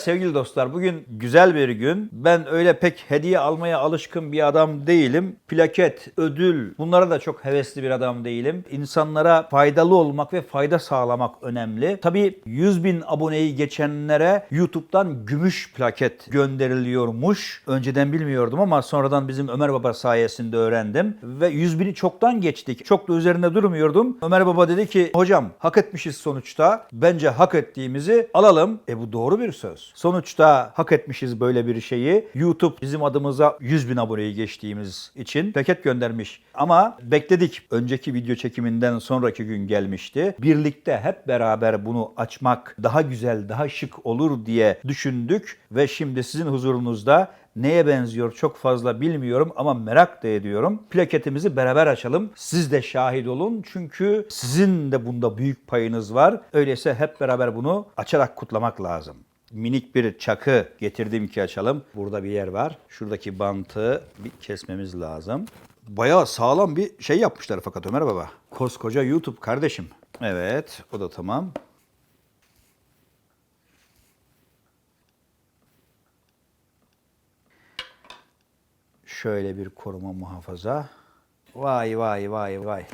Sevgili dostlar bugün güzel bir gün. Ben öyle pek hediye almaya alışkın bir adam değilim. Plaket, ödül bunlara da çok hevesli bir adam değilim. İnsanlara faydalı olmak ve fayda sağlamak önemli. Tabii 100 bin aboneyi geçenlere YouTube'dan gümüş plaket gönderiliyormuş. Önceden bilmiyordum ama sonradan bizim Ömer Baba sayesinde öğrendim. Ve 100 bini çoktan geçtik. Çok da üzerinde durmuyordum. Ömer Baba dedi ki hocam hak etmişiz sonuçta. Bence hak ettiğimizi alalım. E bu doğru bir söz. Sonuçta hak etmişiz böyle bir şeyi. YouTube bizim adımıza 100 bin aboneyi geçtiğimiz için plaket göndermiş. Ama bekledik. Önceki video çekiminden sonraki gün gelmişti. Birlikte hep beraber bunu açmak daha güzel, daha şık olur diye düşündük ve şimdi sizin huzurunuzda Neye benziyor çok fazla bilmiyorum ama merak da ediyorum. Plaketimizi beraber açalım. Siz de şahit olun çünkü sizin de bunda büyük payınız var. Öyleyse hep beraber bunu açarak kutlamak lazım. Minik bir çakı getirdim ki açalım. Burada bir yer var. Şuradaki bantı bir kesmemiz lazım. Bayağı sağlam bir şey yapmışlar fakat Ömer Baba. Koskoca YouTube kardeşim. Evet o da tamam. Şöyle bir koruma muhafaza. Vay vay vay vay.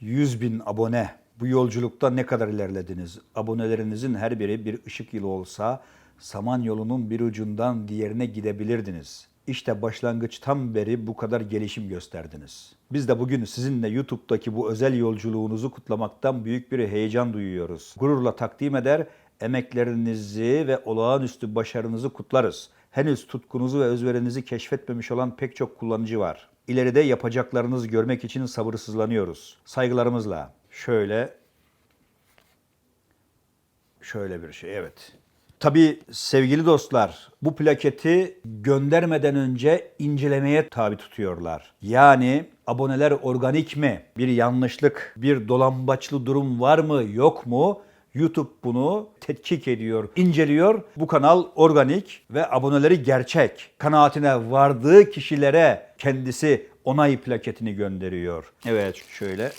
100 bin abone. Bu yolculukta ne kadar ilerlediniz? Abonelerinizin her biri bir ışık yılı olsa saman yolunun bir ucundan diğerine gidebilirdiniz. İşte başlangıçtan beri bu kadar gelişim gösterdiniz. Biz de bugün sizinle YouTube'daki bu özel yolculuğunuzu kutlamaktan büyük bir heyecan duyuyoruz. Gururla takdim eder, emeklerinizi ve olağanüstü başarınızı kutlarız. Henüz tutkunuzu ve özverinizi keşfetmemiş olan pek çok kullanıcı var. İleride yapacaklarınızı görmek için sabırsızlanıyoruz. Saygılarımızla. Şöyle şöyle bir şey evet. Tabii sevgili dostlar bu plaketi göndermeden önce incelemeye tabi tutuyorlar. Yani aboneler organik mi? Bir yanlışlık, bir dolambaçlı durum var mı yok mu? YouTube bunu tetkik ediyor, inceliyor. Bu kanal organik ve aboneleri gerçek. Kanaatine vardığı kişilere kendisi onay plaketini gönderiyor. Evet şöyle.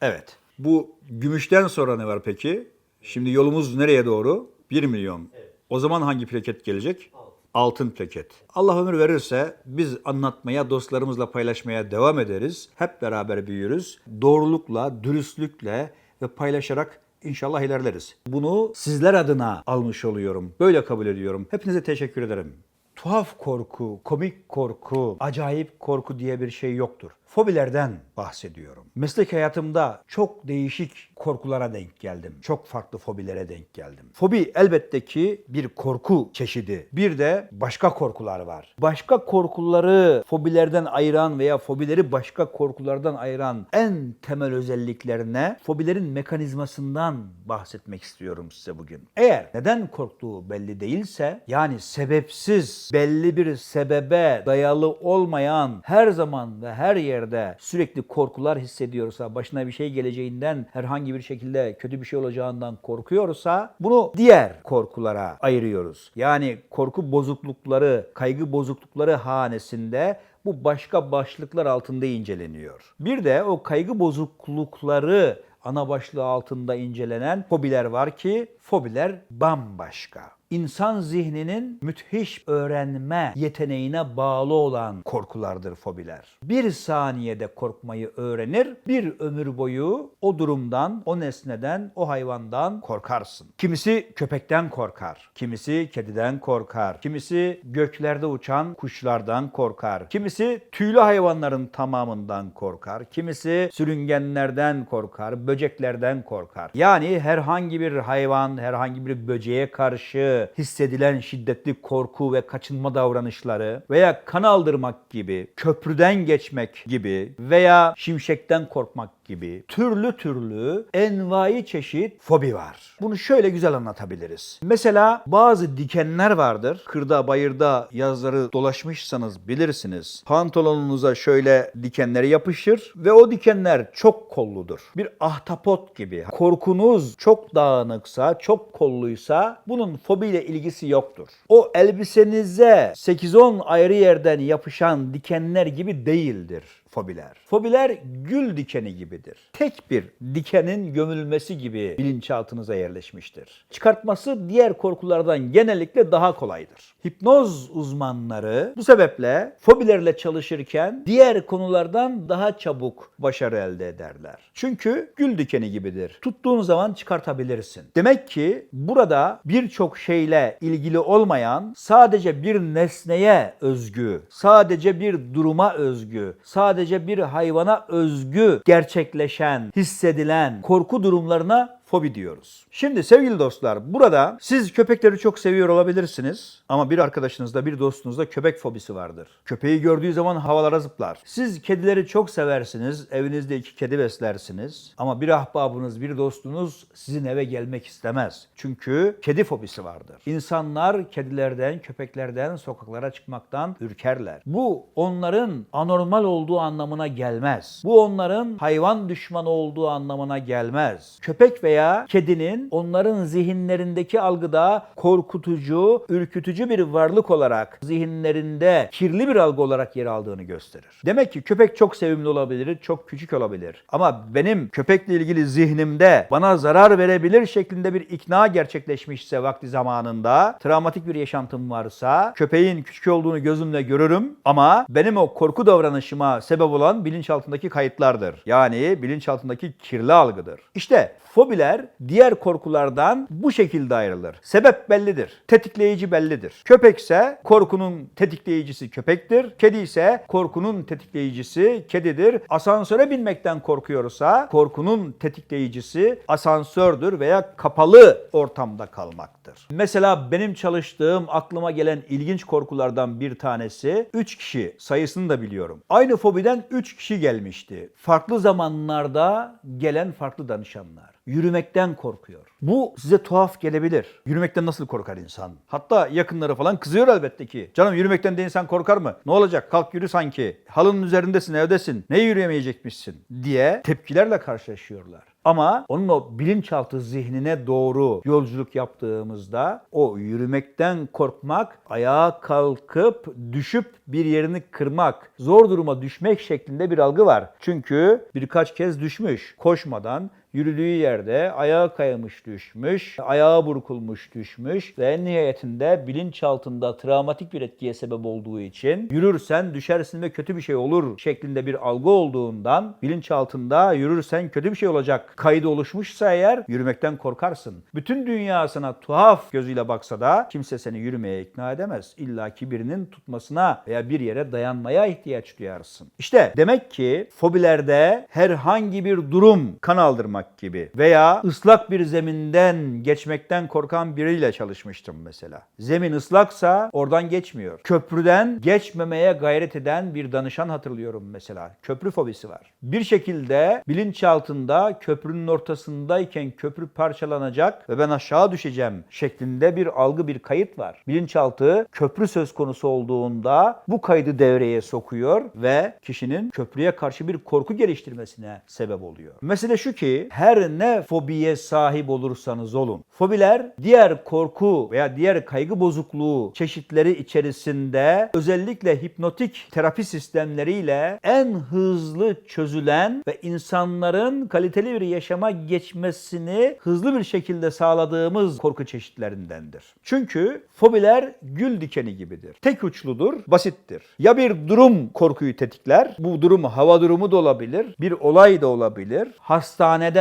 Evet. Bu gümüşten sonra ne var peki? Şimdi yolumuz nereye doğru? 1 milyon. O zaman hangi plaket gelecek? Altın plaket. Allah ömür verirse biz anlatmaya, dostlarımızla paylaşmaya devam ederiz. Hep beraber büyürüz. Doğrulukla, dürüstlükle ve paylaşarak İnşallah ilerleriz. Bunu sizler adına almış oluyorum. Böyle kabul ediyorum. Hepinize teşekkür ederim. Tuhaf korku, komik korku, acayip korku diye bir şey yoktur. Fobilerden bahsediyorum. Meslek hayatımda çok değişik korkulara denk geldim. Çok farklı fobilere denk geldim. Fobi elbette ki bir korku çeşidi. Bir de başka korkular var. Başka korkuları fobilerden ayıran veya fobileri başka korkulardan ayıran en temel özelliklerine fobilerin mekanizmasından bahsetmek istiyorum size bugün. Eğer neden korktuğu belli değilse yani sebepsiz belli bir sebebe dayalı olmayan her zaman ve her yerde sürekli korkular hissediyorsa, başına bir şey geleceğinden herhangi bir şekilde kötü bir şey olacağından korkuyorsa bunu diğer korkulara ayırıyoruz. Yani korku bozuklukları, kaygı bozuklukları hanesinde bu başka başlıklar altında inceleniyor. Bir de o kaygı bozuklukları ana başlığı altında incelenen fobiler var ki fobiler bambaşka. İnsan zihninin müthiş öğrenme yeteneğine bağlı olan korkulardır fobiler. Bir saniyede korkmayı öğrenir, bir ömür boyu o durumdan, o nesneden, o hayvandan korkarsın. Kimisi köpekten korkar, kimisi kediden korkar, kimisi göklerde uçan kuşlardan korkar, kimisi tüylü hayvanların tamamından korkar, kimisi sürüngenlerden korkar, böceklerden korkar. Yani herhangi bir hayvan, herhangi bir böceğe karşı hissedilen şiddetli korku ve kaçınma davranışları veya kan aldırmak gibi, köprüden geçmek gibi veya şimşekten korkmak gibi türlü türlü envai çeşit fobi var. Bunu şöyle güzel anlatabiliriz. Mesela bazı dikenler vardır. Kırda bayırda yazları dolaşmışsanız bilirsiniz. Pantolonunuza şöyle dikenleri yapışır ve o dikenler çok kolludur. Bir ahtapot gibi. Korkunuz çok dağınıksa, çok kolluysa bunun fobiyle ilgisi yoktur. O elbisenize 8-10 ayrı yerden yapışan dikenler gibi değildir. Fobiler. Fobiler gül dikeni gibidir. Tek bir dikenin gömülmesi gibi bilinçaltınıza yerleşmiştir. Çıkartması diğer korkulardan genellikle daha kolaydır. Hipnoz uzmanları bu sebeple fobilerle çalışırken diğer konulardan daha çabuk başarı elde ederler. Çünkü gül dikeni gibidir. Tuttuğun zaman çıkartabilirsin. Demek ki burada birçok şeyle ilgili olmayan sadece bir nesneye özgü, sadece bir duruma özgü, sadece bir hayvana özgü gerçekleşen, hissedilen korku durumlarına fobi diyoruz. Şimdi sevgili dostlar burada siz köpekleri çok seviyor olabilirsiniz ama bir arkadaşınızda bir dostunuzda köpek fobisi vardır. Köpeği gördüğü zaman havalara zıplar. Siz kedileri çok seversiniz, evinizde iki kedi beslersiniz ama bir ahbabınız, bir dostunuz sizin eve gelmek istemez. Çünkü kedi fobisi vardır. İnsanlar kedilerden, köpeklerden sokaklara çıkmaktan ürkerler. Bu onların anormal olduğu anlamına gelmez. Bu onların hayvan düşmanı olduğu anlamına gelmez. Köpek veya kedinin onların zihinlerindeki algıda korkutucu, ürkütücü bir varlık olarak zihinlerinde kirli bir algı olarak yer aldığını gösterir. Demek ki köpek çok sevimli olabilir, çok küçük olabilir. Ama benim köpekle ilgili zihnimde bana zarar verebilir şeklinde bir ikna gerçekleşmişse vakti zamanında, travmatik bir yaşantım varsa, köpeğin küçük olduğunu gözümle görürüm ama benim o korku davranışıma sebep olan bilinçaltındaki kayıtlardır. Yani bilinçaltındaki kirli algıdır. İşte fobiler diğer korkulardan bu şekilde ayrılır. Sebep bellidir. Tetikleyici bellidir. Köpekse korkunun tetikleyicisi köpektir. Kedi ise korkunun tetikleyicisi kedidir. Asansöre binmekten korkuyorsa korkunun tetikleyicisi asansördür veya kapalı ortamda kalmaktır. Mesela benim çalıştığım aklıma gelen ilginç korkulardan bir tanesi 3 kişi sayısını da biliyorum. Aynı fobiden 3 kişi gelmişti. Farklı zamanlarda gelen farklı danışanlar yürümekten korkuyor. Bu size tuhaf gelebilir. Yürümekten nasıl korkar insan? Hatta yakınları falan kızıyor elbette ki. Canım yürümekten de insan korkar mı? Ne olacak? Kalk yürü sanki. Halının üzerindesin, evdesin. Ne yürüyemeyecekmişsin? diye tepkilerle karşılaşıyorlar. Ama onun o bilinçaltı zihnine doğru yolculuk yaptığımızda o yürümekten korkmak, ayağa kalkıp düşüp bir yerini kırmak, zor duruma düşmek şeklinde bir algı var. Çünkü birkaç kez düşmüş. Koşmadan yürüdüğü yerde ayağı kayamış düşmüş, ayağı burkulmuş düşmüş ve en nihayetinde bilinçaltında travmatik bir etkiye sebep olduğu için yürürsen düşersin ve kötü bir şey olur şeklinde bir algı olduğundan bilinçaltında yürürsen kötü bir şey olacak kaydı oluşmuşsa eğer yürümekten korkarsın. Bütün dünya sana tuhaf gözüyle baksa da kimse seni yürümeye ikna edemez. İlla ki birinin tutmasına veya bir yere dayanmaya ihtiyaç duyarsın. İşte demek ki fobilerde herhangi bir durum kan aldırmak gibi veya ıslak bir zeminden geçmekten korkan biriyle çalışmıştım mesela. Zemin ıslaksa oradan geçmiyor. Köprüden geçmemeye gayret eden bir danışan hatırlıyorum mesela. Köprü fobisi var. Bir şekilde bilinçaltında köprünün ortasındayken köprü parçalanacak ve ben aşağı düşeceğim şeklinde bir algı bir kayıt var. Bilinçaltı köprü söz konusu olduğunda bu kaydı devreye sokuyor ve kişinin köprüye karşı bir korku geliştirmesine sebep oluyor. Mesele şu ki her ne fobiye sahip olursanız olun. Fobiler diğer korku veya diğer kaygı bozukluğu çeşitleri içerisinde özellikle hipnotik terapi sistemleriyle en hızlı çözülen ve insanların kaliteli bir yaşama geçmesini hızlı bir şekilde sağladığımız korku çeşitlerindendir. Çünkü fobiler gül dikeni gibidir. Tek uçludur, basittir. Ya bir durum korkuyu tetikler, bu durum hava durumu da olabilir, bir olay da olabilir,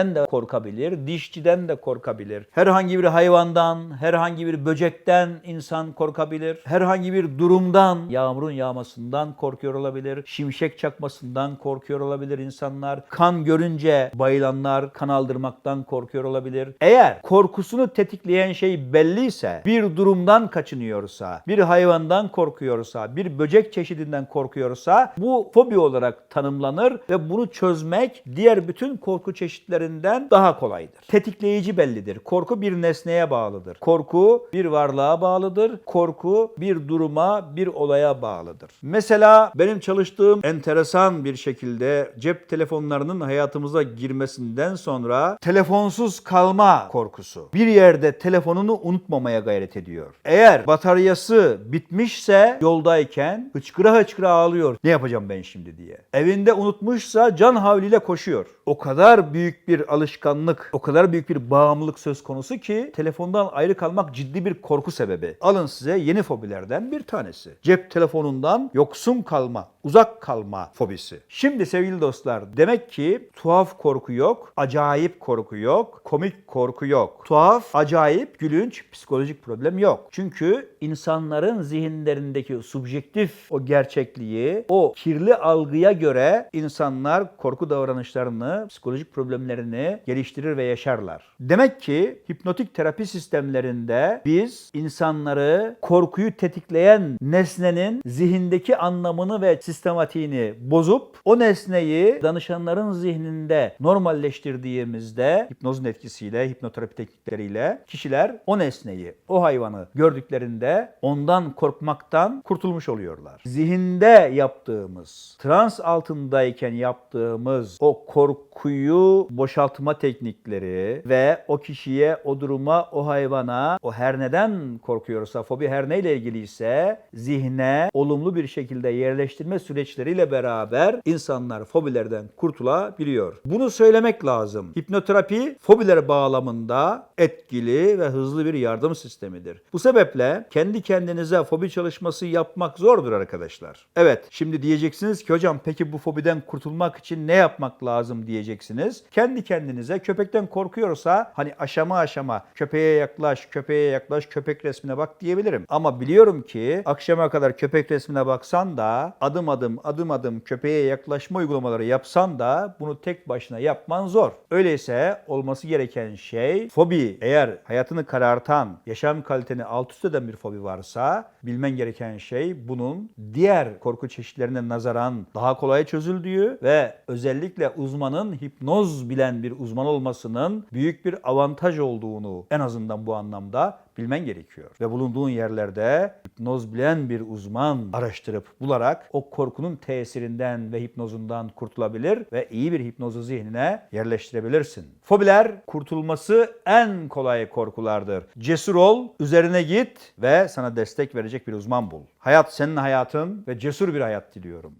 hastaneden de korkabilir, dişçiden de korkabilir, herhangi bir hayvandan, herhangi bir böcekten insan korkabilir, herhangi bir durumdan, yağmurun yağmasından korkuyor olabilir, şimşek çakmasından korkuyor olabilir insanlar, kan görünce bayılanlar kan aldırmaktan korkuyor olabilir. Eğer korkusunu tetikleyen şey belliyse, bir durumdan kaçınıyorsa, bir hayvandan korkuyorsa, bir böcek çeşidinden korkuyorsa bu fobi olarak tanımlanır ve bunu çözmek diğer bütün korku çeşitlerini diğerlerinden daha kolaydır. Tetikleyici bellidir. Korku bir nesneye bağlıdır. Korku bir varlığa bağlıdır. Korku bir duruma, bir olaya bağlıdır. Mesela benim çalıştığım enteresan bir şekilde cep telefonlarının hayatımıza girmesinden sonra telefonsuz kalma korkusu. Bir yerde telefonunu unutmamaya gayret ediyor. Eğer bataryası bitmişse yoldayken hıçkıra hıçkıra ağlıyor. Ne yapacağım ben şimdi diye. Evinde unutmuşsa can havliyle koşuyor. O kadar büyük bir alışkanlık, o kadar büyük bir bağımlılık söz konusu ki telefondan ayrı kalmak ciddi bir korku sebebi. Alın size yeni fobilerden bir tanesi. Cep telefonundan yoksun kalma, uzak kalma fobisi. Şimdi sevgili dostlar demek ki tuhaf korku yok, acayip korku yok, komik korku yok. Tuhaf, acayip, gülünç, psikolojik problem yok. Çünkü insanların zihinlerindeki subjektif o gerçekliği, o kirli algıya göre insanlar korku davranışlarını, psikolojik problemlerini geliştirir ve yaşarlar. Demek ki hipnotik terapi sistemlerinde biz insanları korkuyu tetikleyen nesnenin zihindeki anlamını ve sistematiğini bozup o nesneyi danışanların zihninde normalleştirdiğimizde hipnozun etkisiyle, hipnoterapi teknikleriyle kişiler o nesneyi, o hayvanı gördüklerinde ondan korkmaktan kurtulmuş oluyorlar. Zihinde yaptığımız, trans altındayken yaptığımız o korkuyu boşaltma teknikleri ve o kişiye, o duruma, o hayvana, o her neden korkuyorsa, fobi her neyle ilgiliyse zihne olumlu bir şekilde yerleştirme süreçleriyle beraber insanlar fobilerden kurtulabiliyor. Bunu söylemek lazım. Hipnoterapi fobiler bağlamında etkili ve hızlı bir yardım sistemidir. Bu sebeple kendi kendinize fobi çalışması yapmak zordur arkadaşlar. Evet, şimdi diyeceksiniz ki hocam peki bu fobiden kurtulmak için ne yapmak lazım diyeceksiniz. Kendi kendinize köpekten korkuyorsa hani aşama aşama köpeğe yaklaş, köpeğe yaklaş, köpek resmine bak diyebilirim. Ama biliyorum ki akşama kadar köpek resmine baksan da adım adım adım adım köpeğe yaklaşma uygulamaları yapsan da bunu tek başına yapman zor. Öyleyse olması gereken şey fobi eğer hayatını karartan, yaşam kaliteni alt üst eden bir fobi varsa bilmen gereken şey bunun diğer korku çeşitlerine nazaran daha kolay çözüldüğü ve özellikle uzmanın hipnoz bilen bir uzman olmasının büyük bir avantaj olduğunu en azından bu anlamda bilmen gerekiyor. Ve bulunduğun yerlerde hipnoz bilen bir uzman araştırıp bularak o korkunun tesirinden ve hipnozundan kurtulabilir ve iyi bir hipnozu zihnine yerleştirebilirsin. Fobiler kurtulması en kolay korkulardır. Cesur ol, üzerine git ve sana destek verecek bir uzman bul. Hayat senin hayatın ve cesur bir hayat diliyorum.